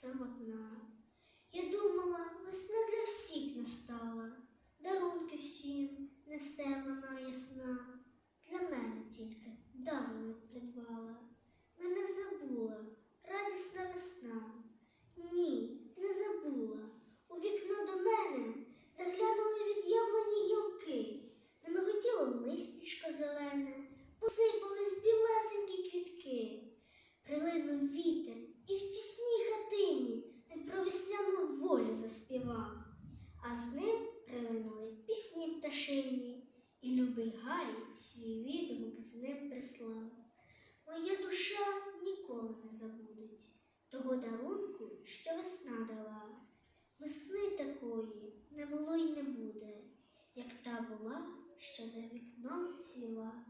самотна. Я думала, весна для всіх настала, дарунки всім несе вона ясна. Для мене тільки дару придбала. Мене забула а з ним прилинули пісні пташині, і любий гай свій відгук з ним прислав. Моя душа ніколи не забудеть того дарунку, що весна дала. Весни такої не було й не буде, як та була, що за вікном цвіла.